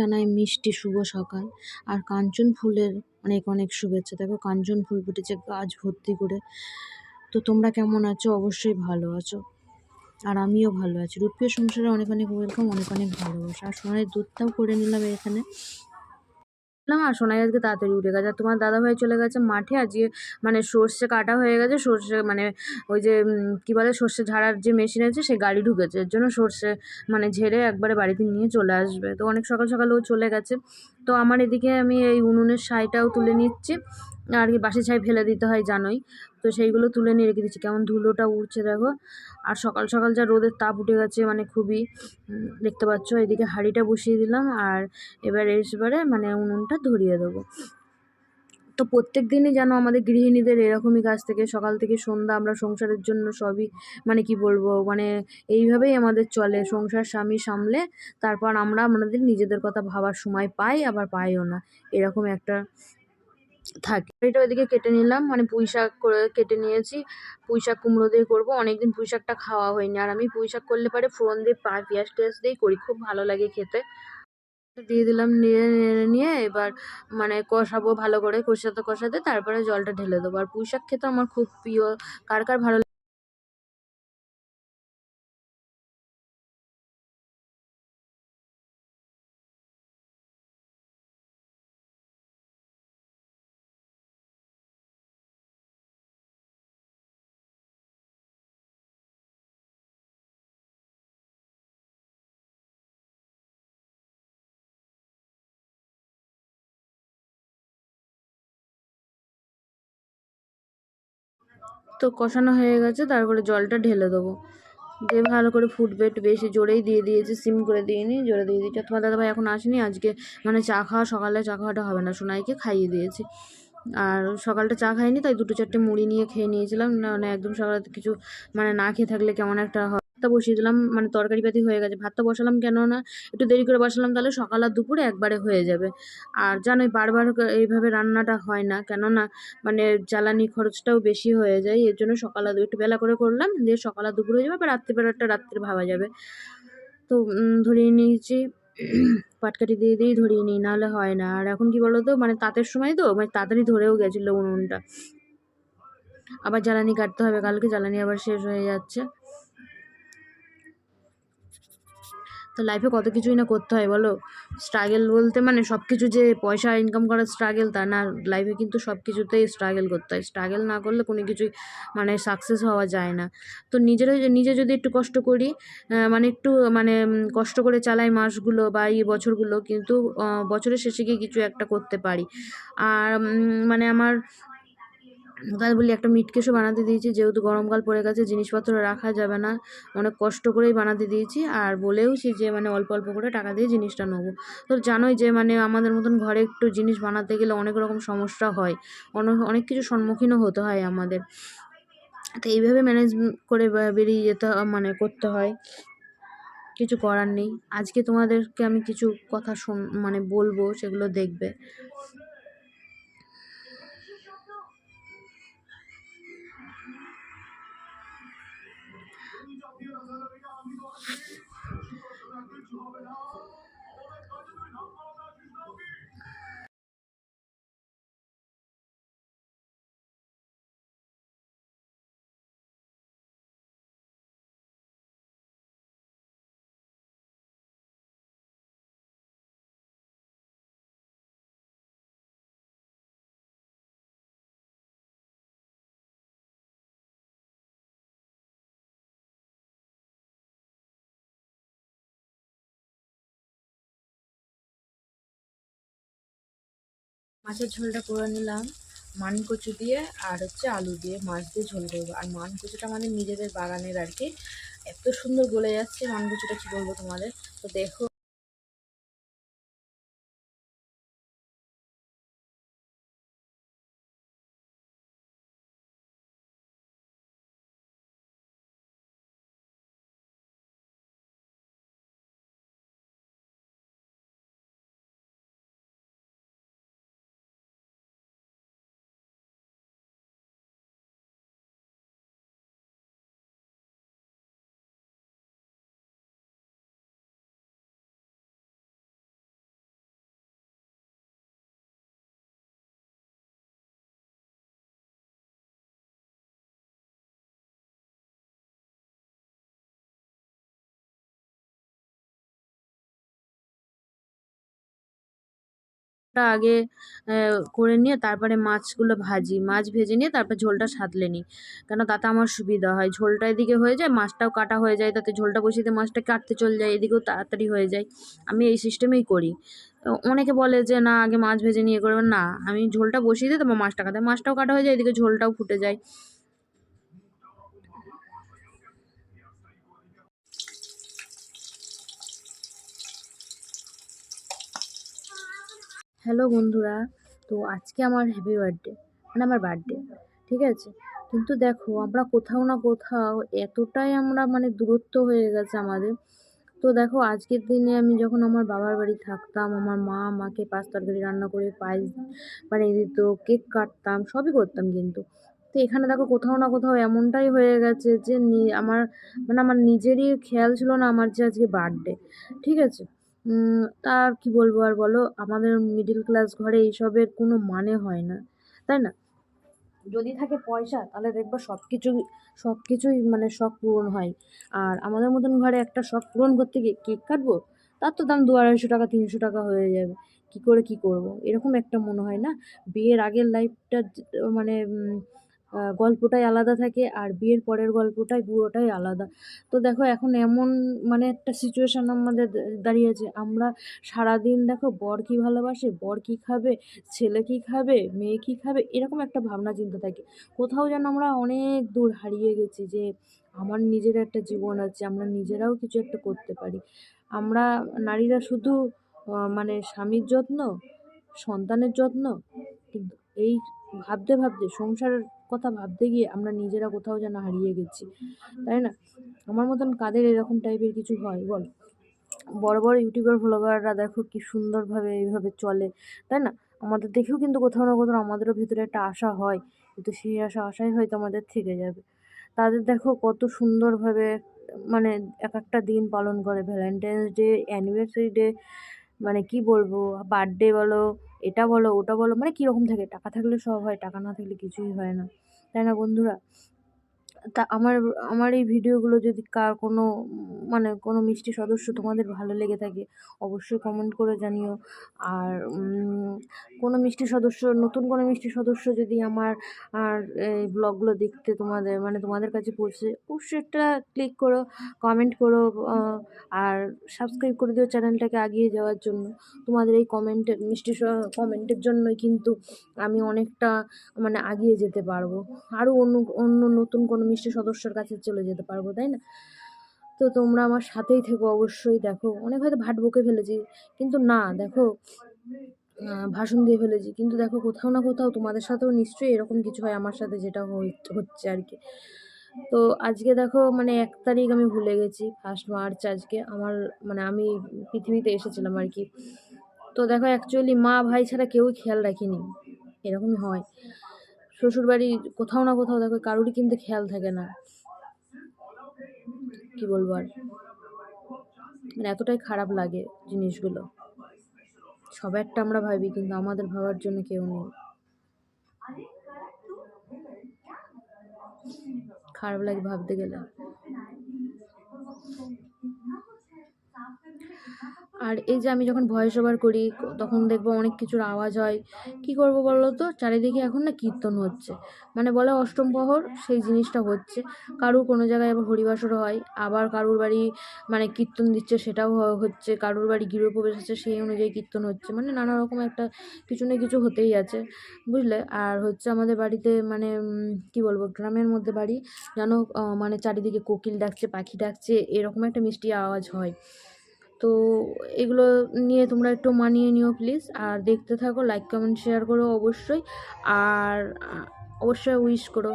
জানাই মিষ্টি শুভ সকাল। আর কাঞ্চন ফুলের অনেক অনেক শুভেচ্ছা। দেখো কাঞ্চন ফুল ফুটেছে গাছ ভর্তি করে। তো তোমরা কেমন আছো? অবশ্যই ভালো আছো। আর আমিও ভালো আছি। রূপীয় সংসারে অনেক অনেক ওয়েলকাম অনেক অনেক ভালোবাসা। আর সোনার দুধটাও করে নিলাম এখানে। দেখলাম আর সোনাই আজকে তাড়াতাড়ি উঠে গেছে। আর তোমার দাদাভাই চলে গেছে মাঠে আজকে মানে সর্ষে কাটা হয়ে গেছে, সর্ষে মানে ওই যে কী বলে, সর্ষে ঝাড়ার যে মেশিন আছে, সে গাড়ি ঢুকেছে। এর জন্য সর্ষে মানে ঝেড়ে একবারে বাড়িতে নিয়ে চলে আসবে। তো অনেক সকাল সকাল ও চলে গেছে। তো আমার এদিকে আমি এই উনুনের সাইটাও তুলে নিচ্ছি। আর কি বাসি ছাই ফেলে দিতে হয়, জানোই। তো সেইগুলো তুলে নিয়ে রেখে দিচ্ছি। কেমন ধুলোটা উঠছে দেখো। আর সকাল সকাল যা রোদের তাপ উঠে গেছে মানে খুবই দেখতে পাচ্ছ। এদিকে হাঁড়িটা বসিয়ে দিলাম আর এবার এসবারে মানে উনুনটা ধরিয়ে দেবো। তো প্রত্যেক দিনই যেন আমাদের গৃহিণীদের এরকমই কাজ থেকে। সকাল থেকে সন্ধ্যা আমরা সংসারের জন্য সবই মানে কি বলব মানে এইভাবেই আমাদের চলে। সংসার স্বামী সামলে, তারপর আমরা আমাদের নিজেদের কথা ভাবার সময় পাই, আবার পাইও না। এরকম একটা থাকে। এটা ওইদিকে কেটে নিলাম মানে পুঁই শাক করে কেটে নিয়েছি। পুঁই শাক কুমড়ো দিয়ে করব, অনেকদিন পুঁই শাকটা খাওয়া হয়নি। আর আমি পুঁই শাক করলে পারে ফোড়ন দিয়ে, পা, পেঁয়াজ টেয়াজ দিয়েই করি, খুব ভালো লাগে খেতে। দিয়ে দিলাম, নিয়ে নিয়ে এবার মানে কষাবো ভালো করে কষাতে কষাতে, তারপরে জলটা ঢেলে দেবো। আর পুঁই শাক খেতে আমার খুব প্রিয়। কার কার ভালো তো কষানো হয়ে গেছে, তারপরে জলটা ঢেলে দেবো। দিয়ে ভালো করে ফুটবে, একটু বেশি জোরেই দিয়ে দিয়েছে, সিম করে দিয়ে নিই জোরে দিয়ে দিয়েছি। তোমার দাদাভাই এখন আসেনি, আজকে মানে চা খাওয়া, সকালে চা খাওয়াটা হবে না, সোনাইকে খাইয়ে দিয়েছি। আর সকালটা চা খাইনি, তাই দুটো চারটে মুড়ি নিয়ে খেয়ে নিয়েছিলাম। না মানে একদম সকালে কিছু মানে না খেয়ে থাকলে কেমন একটা ভাতটা বসিয়ে দিলাম মানে তরকারি পাতি হয়ে গেছে। ভাতটা বসালাম কেন না? একটু দেরি করে বসালাম, তাহলে সকাল আর দুপুরে একবারে হয়ে যাবে। আর জানোই বারবার এইভাবে রান্নাটা হয় না, কেননা মানে জ্বালানি খরচটাও বেশি হয়ে যায়, এর জন্য সকাল একটু বেলা করে করলাম, দিয়ে সকাল আর দুপুরে হয়ে যাবে বা রাত্রিবেলাটা রাত্রে ভাবা যাবে। তো ধরিয়ে নিয়েছি, পাটকাঠি দিয়ে দিয়েই ধরিয়ে নিই, নাহলে হয় না। আর এখন কি বলো তো মানে তাঁতের সময় তো মানে তাড়াতাড়ি ধরেও গেছিল উনুনটা। আবার জ্বালানি কাটতে হবে, কালকে জ্বালানি আবার শেষ হয়ে যাচ্ছে। তো লাইফে কত কিছুই না করতে হয়, বলো? স্ট্রাগেল বলতে মানে সব কিছু যে পয়সা ইনকাম করার স্ট্রাগেল তা না। লাইফে কিন্তু সব কিছুতেই স্ট্রাগেল করতে হয়। স্ট্রাগেল না করলে কোনো কিছুই মানে সাকসেস হওয়া যায় না। তো নিজের নিজে যদি একটু কষ্ট করি মানে একটু মানে কষ্ট করে চালাই মাসগুলো বা এই বছরগুলো, কিন্তু বছরের শেষে গিয়ে কিছু একটা করতে পারি। আর মানে আমার তাই বলি একটা মিট কেসও বানাতে দিয়েছি, যেহেতু গরমকাল পড়ে গেছে, জিনিসপত্র রাখা যাবে না। অনেক কষ্ট করেই বানাতে দিয়েছি, আর বলেওছি যে মানে অল্প অল্প করে টাকা দিয়ে জিনিসটা নেব। তো জানোই যে মানে আমাদের মতন ঘরে একটু জিনিস বানাতে গেলে অনেক রকম সমস্যা হয় অনেক অনেক কিছু সম্মুখীনও হতে হয় আমাদের। তো এইভাবে ম্যানেজ করে বেরিয়ে যেতে মানে করতে হয়। কিছু করার নেই। আজকে তোমাদেরকে আমি কিছু কথা শোন মানে বলব, সেগুলো দেখবে। মাছের ঝোলটা করে নিলাম মান কচু দিয়ে আর হচ্ছে আলু দিয়ে, মাছ দিয়ে ঝোল করব। আর মান কচুটা আমাদের নিজেদের বাগানের আর কি। এত সুন্দর গলে যাচ্ছে মান কচুটা কী বলব তোমাদের? তো দেখো ঝোলটা আগে করে নিয়ে তারপরে মাছগুলো ভাজি। মাছ ভেজে নিয়ে তারপর ঝোলটা সাঁতলে নিই। কেন তাতে আমার সুবিধা হয়। ঝোলটা এদিকে হয়ে যায়, মাছটাও কাটা হয়ে যায়, তাতে ঝোলটা বসিয়ে দিয়ে মাছটা কাটতে চলে যায়, এদিকেও তাড়াতাড়ি হয়ে যায়। আমি এই সিস্টেমেই করি। অনেকে বলে যে, না, আগে মাছ ভেজে নিয়ে করবেন না, আমি ঝোলটা বসিয়ে দিই তারপর মাছটা কাটে। মাছটাও কাটা হয়ে যায়, এদিকে ঝোলটাও ফুটে যায়। হ্যালো বন্ধুরা, তো আজকে আমার হ্যাপি বার্থডে মানে আমার বার্থডে ঠিক আছে? কিন্তু দেখো, আমরা কোথাও না কোথাও এতটাই আমরা মানে দূরত্ব হয়ে গেছে আমাদের। তো দেখো, আজকের দিনে আমি যখন আমার বাবার বাড়ি থাকতাম, আমার মা আমাকে পাঁচ তরকারি রান্না করে, পায়েস বানিয়ে দিত, কেক কাটতাম, সবই করতাম কিন্তু। তো এখানে দেখো, কোথাও না কোথাও এমনটাই হয়ে গেছে যে আমার মানে আমার নিজেরই খেয়াল ছিল না আমার যে আজকে বার্থডে ঠিক আছে? উম, তা আর কি বলব আর বলো? আমাদের মিডিল ক্লাস ঘরে এইসবের কোনো মানে হয় না তাই না? যদি থাকে পয়সা তাহলে দেখব সব কিছুই সব কিছুই মানে শখ পূরণ হয়। আর আমাদের মতন ঘরে একটা শখ পূরণ করতে গিয়ে কেক কাটবো তার তো দাম দু আড়াইশো টাকা তিনশো টাকা হয়ে যাবে। কি করে কি করব? এরকম একটা মনে হয় না? বিয়ের আগের লাইফটা মানে গল্পটাই আলাদা থাকে আর বিয়ের পরের গল্পটাই পুরোটাই আলাদা। তো দেখো এখন এমন মানে একটা সিচুয়েশান আমাদের দা- দাঁড়িয়েছে আমরা সারাদিন দেখো বর কী ভালোবাসে, বর কী খাবে, ছেলে কী খাবে, মেয়ে কী খাবে, এরকম একটা ভাবনা চিন্তা থাকে। কোথাও যেন আমরা অনেক দূর হারিয়ে গেছি যে আমার নিজের একটা জীবন আছে, আমরা নিজেরাও কিছু একটা করতে পারি। আমরা নারীরা শুধু মানে স্বামীর যত্ন, সন্তানের যত্ন, কিন্তু এই ভাবতে ভাবতে, সংসারের কথা ভাবতে গিয়ে আমরা নিজেরা কোথাও যেন হারিয়ে গেছি, তাই না? আমার মতন কাদের এরকম টাইপের কিছু হয়? বল। বড় বড় ইউটিউবার ভ্লগাররা দেখো কি সুন্দরভাবে এইভাবে চলে, তাই না? আমাদের দেখেও কিন্তু কোথাও না কোথাও আমাদেরও ভিতরে একটা আশা হয়, কিন্তু সেই আশা, আশাই হয়তো আমাদের থেকে যাবে। তাদের দেখো কত সুন্দরভাবে মানে এক একটা দিন পালন করে। ভ্যালেন্টাইন্স ডে অ্যানিভার্সারি ডে মানে কি বলব? বার্থডে বলো এটা বলো, ওটা বলো মানে কীরকম থাকে? টাকা থাকলে সব হয়, টাকা না থাকলে কিছুই হয় না। তাই না বন্ধুরা? তা আমার আমার এই ভিডিওগুলো যদি কার কোনো মানে কোনো মিষ্টি সদস্য তোমাদের ভালো লেগে থাকে, অবশ্যই কমেন্ট করে জানিও। আর কোনো মিষ্টি সদস্য, নতুন কোনো মিষ্টি সদস্য যদি আমার, আর এই ব্লগগুলো দেখতে তোমাদের মানে তোমাদের কাছে পৌঁছে, অবশ্যই একটা ক্লিক করো কমেন্ট করো আর সাবস্ক্রাইব করে দিও চ্যানেলটাকে আগিয়ে যাওয়ার জন্য। তোমাদের এই কমেন্টের মিষ্টি কমেন্টের জন্যই কিন্তু আমি অনেকটা মানে আগিয়ে যেতে পারব। আরও অন্য অন্য নতুন কোনো মিষ্টি সদস্যর কাছে চলে যেতে পারব, তাই না? তো তোমরা আমার সাথেই থেকো, অবশ্যই দেখো। অনেক হয়তো ভাট বকে ফেলেছি, কিন্তু না, দেখো ভাষণ দিয়ে ফেলেছি। কিন্তু দেখো, কোথাও না কোথাও তোমাদের সাথেও নিশ্চয়ই এরকম কিছু হয় আমার সাথে যেটা হচ্ছে আর কি। তো আজকে দেখো মানে এক তারিখ আমি ভুলে গেছি ফার্স্ট মার্চ আজকে। আমার মানে আমি পৃথিবীতে এসেছিলাম আর কি। তো দেখো অ্যাকচুয়ালি মা ভাই ছাড়া কেউই খেয়াল রাখিনি, এরকমই হয়। শ্বশুরবাড়ি কোথাও না কোথাও দেখো, কারোরই কিন্তু খেয়াল থাকে না। কি বলব আর? মানে এতটাই খারাপ লাগে জিনিসগুলো। সবারটা আমরা ভাবি, কিন্তু আমাদের ভাবার জন্য কেউ নেই। খারাপ লাগে ভাবতে গেলে। আর এই যে আমি যখন ভয়েস ওভার করি, তখন দেখব অনেক কিছুর আওয়াজ হয়। কি করব বলো তো? চারিদিকে এখন না কীর্তন হচ্ছে। মানে বলে অষ্টম প্রহর, সেই জিনিসটা হচ্ছে। কারুর কোনো জায়গায় আবার হরিবাসর হয়, আবার কারুর বাড়ি মানে কীর্তন দিচ্ছে সেটাও হচ্ছে। কারুর বাড়ি গৃহপ্রবেশ হচ্ছে সেই অনুযায়ী কীর্তন হচ্ছে। মানে নানা রকম একটা কিছু না কিছু হতেই আছে, বুঝলে? আর হচ্ছে আমাদের বাড়িতে মানে কি বলব, গ্রামের মধ্যে বাড়ি, যেন মানে চারিদিকে কোকিল ডাকছে, পাখি ডাকছে, এরকম একটা মিষ্টি আওয়াজ হয়। তো এগুলো নিয়ে তোমরা একটু মানিয়ে নিও প্লিজ আর দেখতে থাকো লাইক কমেন্ট শেয়ার করো অবশ্যই, আর অবশ্যই উইশ করো।